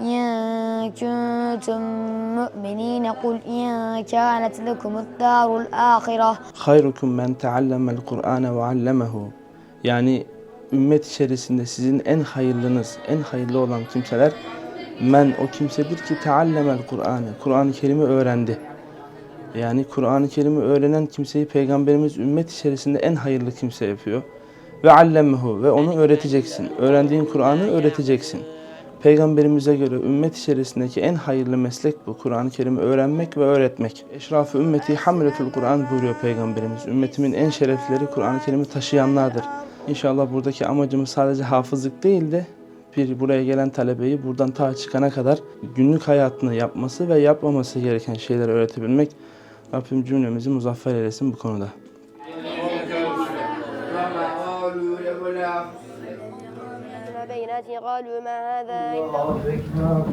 إن كنتم مؤمنين قل إن كانت لكم الدار الآخرة Hayrukum men teallemel Kur'ane ve allemehu. Yani ümmet içerisinde sizin en hayırlınız, en hayırlı olan kimseler men o kimsedir ki teallemel Kur'ane. Kur'an-ı Kerim'i öğrendi. Yani Kur'an-ı Kerim'i öğrenen kimseyi Peygamberimiz ümmet içerisinde en hayırlı kimse yapıyor. Ve allemehu ve onu öğreteceksin. Öğrendiğin Kur'an'ı öğreteceksin. Peygamberimize göre ümmet içerisindeki en hayırlı meslek bu. Kur'an-ı Kerim'i öğrenmek ve öğretmek. Eşrafı ümmeti hamletül Kur'an buyuruyor Peygamberimiz. Ümmetimin en şerefleri Kur'an-ı Kerim'i taşıyanlardır. İnşallah buradaki amacımız sadece hafızlık değil de bir buraya gelen talebeyi buradan ta çıkana kadar günlük hayatını yapması ve yapmaması gereken şeyleri öğretebilmek. Rabbim cümlemizi muzaffer eylesin bu konuda. بينات قالوا ما هذا إلا